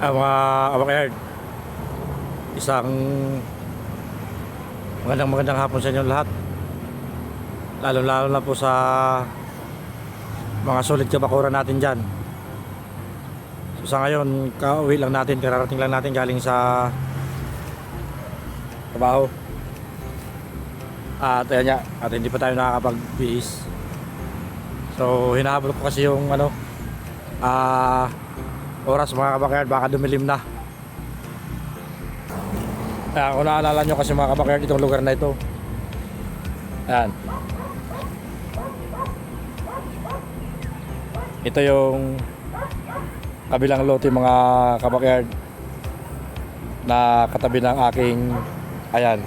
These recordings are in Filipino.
Ah, mga kabakayard, isang magandang magandang hapon sa inyo lahat. Lalo lalo na po sa mga solid kabakuran natin dyan. So, sa ngayon, kauwi lang natin, kararating lang natin galing sa trabaho. At ayan nga, at hindi pa tayo nakakapag-bihis. So, hinahabol ko kasi yung ano, ah, oras mga kabakayard baka dumilim na. Ayan, kung naalala nyo kasi mga kabakayard itong lugar na ito. Ayan. Ito yung kabilang lote mga kabakayard na katabi ng aking ayan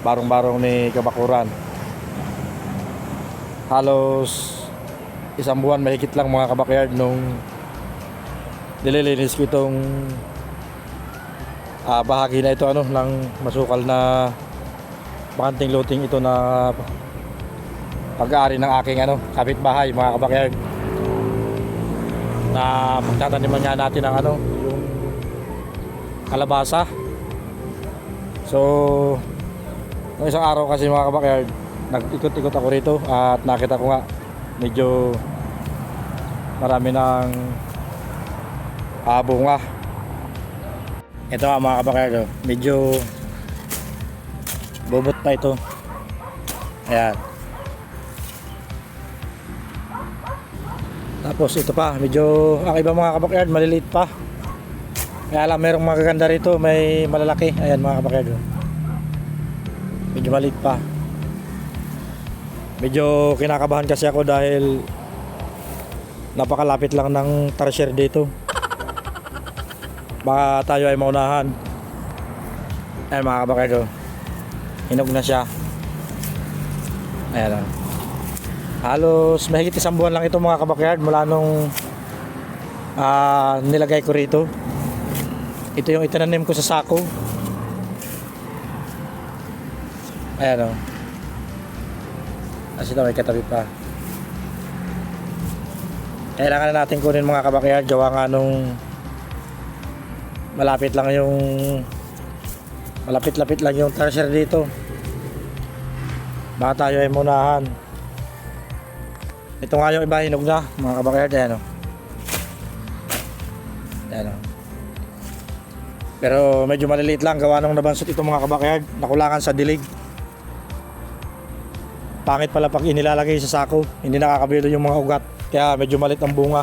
barong-barong ni kabakuran. Halos isang buwan mahigit lang mga kabakyard nung nililinis ko itong ah, bahagi na ito ano ng masukal na bakanting loting ito na pag-aari ng aking ano kapitbahay mga kabakyard. Na pagtataniman niya natin ng ano yung kalabasa. So nung isang araw kasi mga kabakyard nag-ikot-ikot ako rito at nakita ko nga medyo marami ng ah, bunga ito nga mga kabakero medyo bubot pa ito. Ayan. Tapos ito pa medyo ang iba mga kabakyard maliliit pa. Kaya lang merong magaganda rito may malalaki. Ayan mga kabakyard medyo maliit pa medyo kinakabahan kasi ako dahil napakalapit lang ng tarsier dito. Baka tayo ay maunahan. Ay mga kabakado hinog na siya. Ayan. O halos mahigit isang buwan lang ito mga kabakyard mula nung ah, nilagay ko rito. Ito yung itinanim ko sa sako. Ayan o kasi ito may katabi pa. Kailangan na natin kunin mga kabakyard gawa nga nung malapit lang yung malapit-lapit lang yung treasure dito. Baka tayo ay munahan. Ito nga yung iba hinog na mga kabakyard ayan o ayan o pero medyo maliliit lang gawa nung nabansot ito mga kabakyard nakulangan sa dilig pangit pala pag inilalagay sa sako. Hindi nakakabilo yung mga ugat. Kaya medyo malit ang bunga.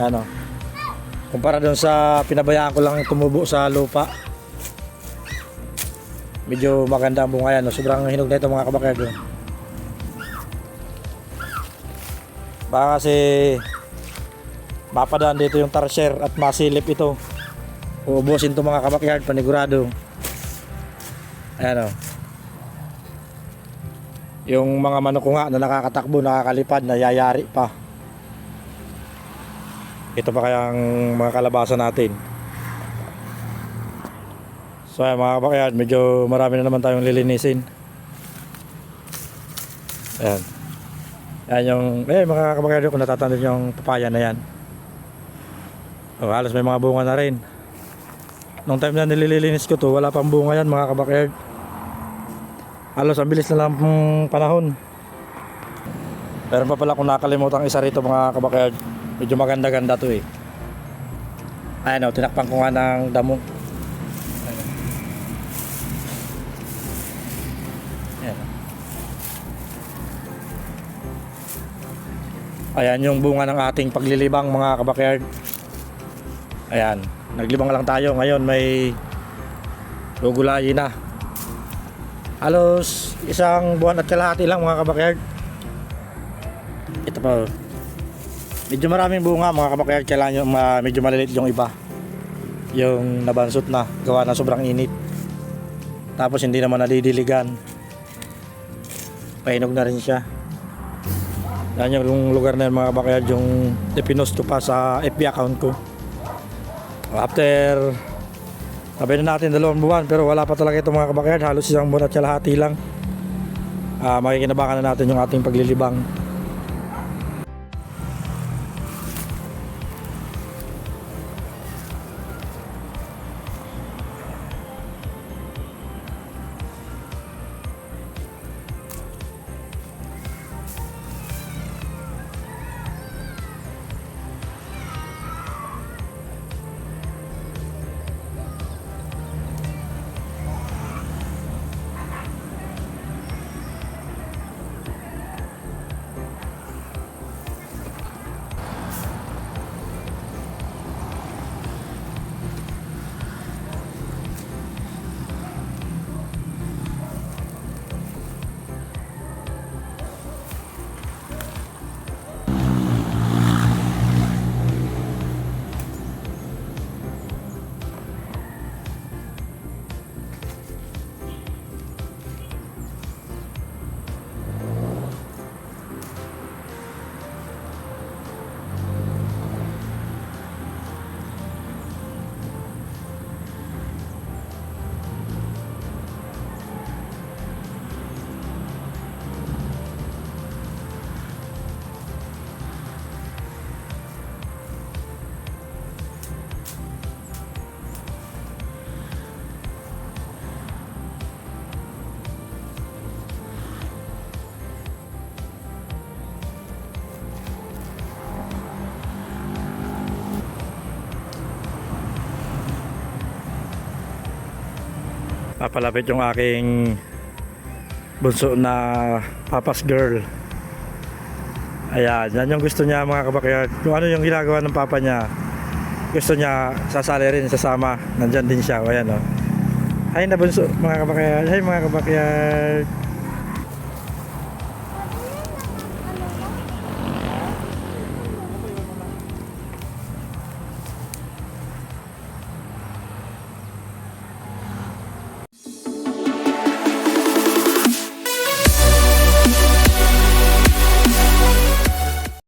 Ano? Kumpara doon sa pinabayaan ko lang tumubo sa lupa. Medyo maganda ang bunga yan. No? sobrang hinog na ito mga kabakerd oh. baka kasi mapadaan dito yung tarsier at masilip ito. Uubusin to mga kabakyard panigurado. Ayan o yung mga manok nga na nakakatakbo, nakakalipad, nayayari pa. Ito pa kayang mga kalabasa natin. So ayan mga kabakyard, medyo marami na naman tayong lilinisin. Ayan. Ayan yung, eh mga kabakyard kung natatanda yung papaya na yan. Oh, halos may mga bunga na rin. Nung time na nililinis ko to, wala pang bunga yan mga kabakyard. Halos ang bilis na lang ng panahon. Pero pa pala kung nakalimutan isa rito mga kabakayard. Medyo maganda-ganda to eh. Ayan o, tinakpan ko nga ng damo. Ayan. Ayan yung bunga ng ating paglilibang mga kabakayard. Ayan, naglibang lang tayo. Ngayon may gugulayin na. Halos isang buwan at kalahati lang mga kabakyard. Ito pa. oh. Medyo maraming bunga mga kabakyard. Kailangan yung ma- medyo maliliit yung iba. Yung nabansot na. Gawa na sobrang init. Tapos hindi naman nadidiligan. Pahinog na rin siya. Yan yung lugar na yun mga kabakyard. Yung ipinost ko pa sa FB account ko. After Sabi na natin dalawang buwan pero wala pa talaga ito mga kabakyard. Halos isang buwan at kalahati lang. Ah, makikinabangan na natin yung ating paglilibang. Papalapit yung aking bunso na papas girl. Ayan, yan yung gusto niya mga kabakyard. Kung ano yung ginagawa ng papa niya, gusto niya sasali rin, sasama. Nandyan din siya. Ayan o. Hi na bunso mga kabakyard. Hi mga kabakyard.